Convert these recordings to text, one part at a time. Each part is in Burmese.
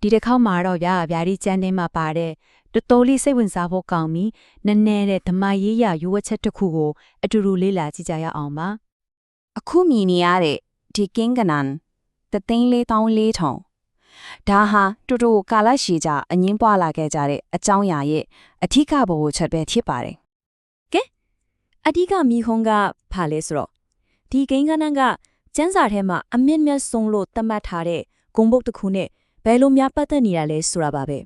ဒီတစ်ခေါက်မှာတော့ဗျာဗျာဒီကျန်းတင်းမှာပါတဲ့တော်တော်လေးစိတ်ဝင်စားဖို့ကောင်းပြီနည်းနည်းတဲ့ဓမ္မရေးရရွေးချက်တစ်ခုကိုအတူတူလေ့လာကြည့်ကြရအောင်ပါအခုမြင်နေရတဲ့ဒီကင်းကနန်တသိန်းလေးတောင်းလေးထောင်ဒါဟာတူတူကာလရှည်ကြအငင်းပွားလာခဲ့ကြတဲ့အကြောင်းအရာရဲ့အထူးကဘောကိုချက်ပဲဖြစ်ပါတယ်အဓိကမိဟုံးကဘာလဲဆိုတော့ဒီကိန်းကနန်းကကျန်းစာထဲမှာအမြင့်မြတ်ဆုံးလို့သတ်မှတ်ထားတဲ့ဂုံဘုတ်တစ်ခုနဲ့ ဘယ်လိုများပတ်သက်နေတာလဲဆိုတာပါပဲ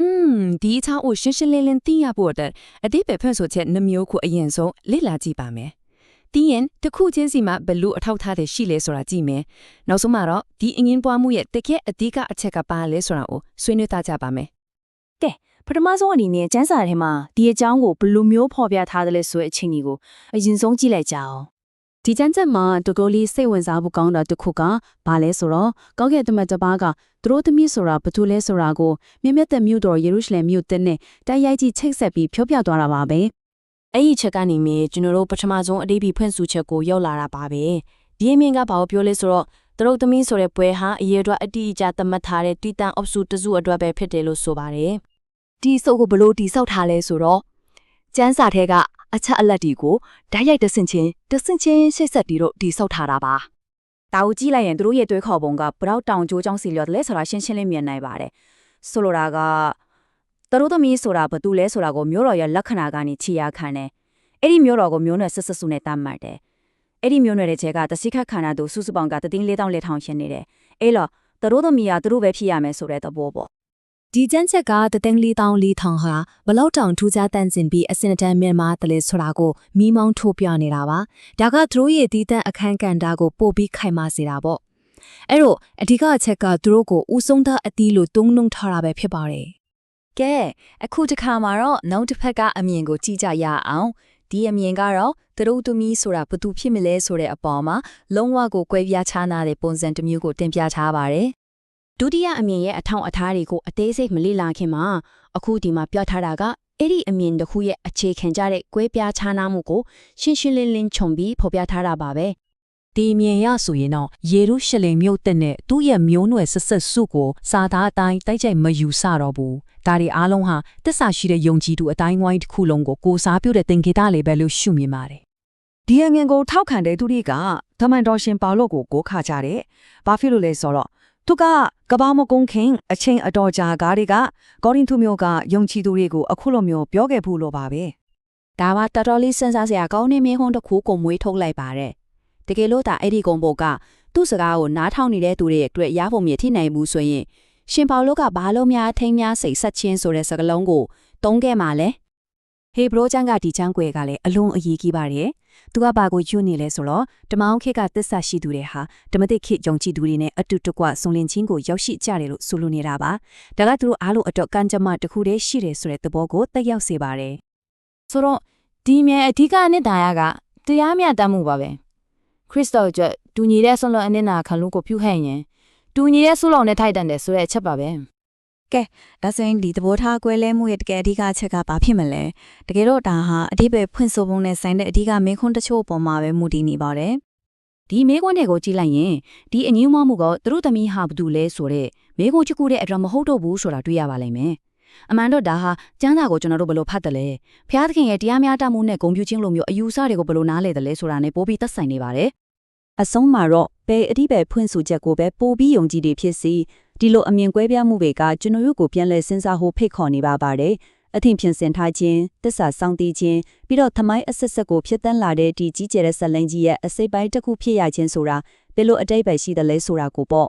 อืมဒီအချောင်းကိုရှင်းရှင်းလင်းလင်းသိရဖို့အတွက်အတိပ္ပယ်ဖွင့်ဆိုချက်နှမျိုးကိုအရင်ဆုံးလေ့လာကြည့်ပါမယ်။ပြီးရင်တစ်ခုချင်းစီမှာဘယ်လိုအထောက်အထားတွေရှိလဲဆိုတာကြည့်မယ်။နောက်ဆုံးမှာတော့ဒီအငင်းပွားမှုရဲ့တကယ်အဓိကအချက်ကပါလဲဆိုတာကိုဆွေးနွေးသားကြပါမယ်ပထမဆုံးအနေနဲ့ကျန်းစာထဲမှာဒီအကြောင်းကိုဘယ်လိုမျိုးဖော်ပြထားတယ်လဲဆိုတဲ့အချိန်ကြီးကိုအရင်ဆုံးကြည့်လိုက်ကြအောင် ဒီကျန်းချက်မှာတကူလေးစိတ်ဝင်စားဖို့ကောင်းတာတစ်ခုကဘာလဲဆိုတော့ကောင်းကင်တမန်တစ်ပါးကသူတို့သမီးဆိုတာဘာတူလဲဆိုတာကိုမြင့်မြတ်တဲ့မြို့တော်ယေရုရှလင်မြို့တဲ့နဲ့တိုက်ရိုက်ကြီးချိတ်ဆက်ပြီးဖြောပြသွားတာပါပဲအဲ့ဒီချက်ကနေမြေကျွန်တော်တို့ပထမဆုံးအတိပ္ပိဖွင့်ဆိုချက်ကိုရောက်လာတာပါပဲဒီအမြင်ကဘာကိုပြောလဲဆိုတော့တရုတ်သမီးဆိုတဲ့ပွဲဟာအရေးအတွက်အတိအကျသတ်မှတ်ထားတဲ့တီတန်အော့စုတစုအတွက်ပဲဖြစ်တယ်လို့ဆိုပါတယ်ဒီစုပ်ကိုဘလို့တိဆောက်ထားလဲဆိုတော့ ကျန်းစာထဲကအချက်အလက်ဒီကိုဓာတ်ရိုက်တဆင်ချင်းတဆင်ချင်းရှေ့ဆက်တီတို့တိဆောက်ထားတာပါဒါကိုကြည့်လိုက်ရင်တို့ရဲ့တွေးခေါ်ပုံကဘရောက်တောင်ကျိုးချောင်းစီလျော်တယ်လဲဆိုတာရှင်းရှင်းလင်းမြင်နိုင်ပါတယ်ဆိုလိုတာကတရုတ်သမီးဆိုတာဘာတူလဲဆိုတာကိုမျိုးတော်ရဲ့လက္ခဏာကနေခြေရခံတယ်အဲ့ဒီမျိုးတော်ကိုမျိုးနွယ်ဆက်ဆက်စုနဲ့တတ်မှတ်တယ်အဲ့ဒီမျိုးနွယ်တဲ့ချက်ကတစိခတ်ခန္ဓာတို့စုစုပေါင်းကတသိန်း၄တောင်း၄ထောင်ရှင်းနေတယ်အဲ့လောတရုတ်သမီးကသူတို့ပဲဖြစ်ရမယ်ဆိုတဲ့သဘောပေါ့ ဒီကျန်းချက်ကတသိန်းလေးတောင်းလေးထောင်ဟာဘလောက်တောင်ထူးခြားတန်စင်ပြီးအစင်တန်မြန်မာတလေဆိုတာကိုမိမောင်းထိုးပြနေတာပါဒါကသူတို့ရဲ့ဒီတန်အခန်းကဏ္ဍကိုပို့ပြီးခိုင်မာစေတာပေါ့အဲ့တော့အဓိကအချက်ကသူတို့ကိုဥဆုံးသားအတီးလို့တုံးနှုံထားတာပဲဖြစ်ပါတယ်ကဲအခုတစ်ခါမှာတော့နောက်တစ်ဖက်ကအမြင်ကိုကြည့်ကြရအောင်ဒီအမြင်ကတော့သူတို့သမီးဆိုတာဘသူဖြစ်မလဲဆိုတဲ့အပေါ်မှာလုံးဝကိုကွဲပြားခြားနားတဲ့ပုံစံတစ်မျိုးကိုတင်ပြထားပါတယ် ဒုတိယအမြင်ရဲ့အထောင်အထားတွေကိုအသေးစိတ်မလေ့လာခင်မှာအခုဒီမှာပြောထားတာကအဲ့ဒီအမြင်တစ်ခုရဲ့အခြေခံကြတဲ့ကွဲပြားခြားနားမှုကိုရှင်းရှင်းလင်းလင်းခြုံပြီးဖော်ပြထားတာပါပဲဒီမြင်ရဆိုရင်တော့ယေရုရှလင်မြို့တက်နဲ့သူ့ရဲ့မျိုးနွယ်ဆက်ဆက်စုကိုစာသားအတိုင်းတိုက်ကြိုက်မယူဆတော့ဘူးဒါတွေအားလုံးဟာတစ္ဆာရှိတဲ့ယုံကြည်သူအတိုင်းဝိုင်းတစ်ခုလုံးကိုကိုစားပြုတဲ့သင်္ကေတလေးပဲလို့ရှုမြင်ပါတယ်ဒီအမြင်ကိုထောက်ခံတဲ့သူတွေကဓမ္မန်တော်ရှင်ပေါလုကိုကိုးခါကြတယ်။ဘာဖြစ်လို့လဲဆိုတော့ သူကကဘာမကုန်းခင်အချိန်အတော်ကြာကားတွေကကောရိန္သုမြို့ကယုံကြည်သူတွေကိုအခုလိုမျိုးပြောခဲ့ဖို့လိုပါပဲဒါပါတော်တော်လေးစဉ်းစားစရာကောင်းနေမင်းဟုံးတစ်ခုကိုမွေးထုတ်လိုက်ပါတယ်တကယ်လို့ဒါအဲ့ဒီကုံဘုတ်ကသူ့စကားကိုနားထောင်နေတဲ့သူတွေအတွက်ရဖို့မြည်ထိနိုင်မှုဆိုရင်ရှင်ပေါလုကဘာလို့များထိမ်းများစိတ်ဆက်ချင်းဆိုတဲ့စကားလုံးကိုတုံးခဲ့မှာလဲ ဟေဘရိုကျမ်းကဒီချမ်းကွယ်ကလည်းအလွန်အရေးကြီးပါတယ်သူကဘာကိုယူနေလဲဆိုတော့ဓမ္မောင်းခေတ်ကသစ္စာရှိသူတွေဟာဓမ္မတိခေတ်ယုံကြည်သူတွေနဲ့အတူတကွဆုံလင်ချင်းကိုရောက်ရှိကြတယ်လို့ဆိုလိုနေတာပါဒါကသူတို့အားလုံးအတွက်ကံကြမ္မာတစ်ခုတည်းရှိတယ်ဆိုတဲ့သဘောကိုတက်ရောက်စေပါတယ်ဆိုတော့ဒီမြဲအဓိကအနှစ်သာရကတရားမျှတမှုပါပဲခရစ်တော်အတွက်တူညီတဲ့ဆုံးလုံးအနစ်နာခံလို့ကိုပြုဟဲ့ရင်တူညီတဲ့ဆုလုံးနဲ့ထိုက်တန်တယ်ဆိုတဲ့အချက်ပါပဲ ဒါဆိုရင်ဒီသဘောထားကွဲလဲမှုရဲ့တကယ်အဓိကအချက်ကဘာဖြစ်မလဲတကယ်တော့ဒါဟာအဓိပ္ပာယ်ဖွင့်ဆိုပုံနဲ့ဆိုင်တဲ့အဓိကမင်းခွန်းတချို့အပေါ်မှာပဲမူတည်နေပါတယ်ဒီမေခွန်းတွေကိုကြည့်လိုက်ရင်ဒီအငြင်းမမှုကသူတို့သမီးဟာဘာတူလဲဆိုတဲ့မေခွန်းချစ်ကူတဲ့အကြောင်းမဟုတ်တော့ဘူးဆိုတာတွေ့ရပါလိမ့်မယ်အမှန်တော့ဒါဟာကျမ်းစာကိုကျွန်တော်တို့ဘယ်လိုဖတ်တယ်လဲဖျားသခင်ရဲ့တရားမျှတမှုနဲ့ဂုဏ်ပြုခြင်းလိုမျိုးအယူအဆတွေကိုဘယ်လိုနားလဲတယ်လဲဆိုတာနဲ့ပိုပြီးသက်ဆိုင်နေပါတယ်အဆုံးမှာတော့ဘယ်အဓိပ္ပာယ်ဖွင့်ဆိုချက်ကိုပဲပို့ပြီးယုံကြည်တွေဖြစ်စီ ဒီလိုအမြင်ကွဲပြားမှုတွေကကျွန်တော်တို့ကိုပြန်လည်စဉ်းစားဖို့ဖိတ်ခေါ်နေပါပါတယ်အထင်ဖြင့်စင်ထားခြင်းတစ္ဆာစောင့်တည်ခြင်းပြီးတော့သမိုင်းအဆက်ဆက်ကိုဖြစ်တန်းလာတဲ့ဒီကြီးကျယ်တဲ့ဆက်လင်းကြီးရဲ့အစိပ်ပိုင်းတစ်ခုဖြစ်ရခြင်းဆိုတာဘယ်လိုအတိတ်ပဲရှိတယ်လဲဆိုတာကိုပေါ့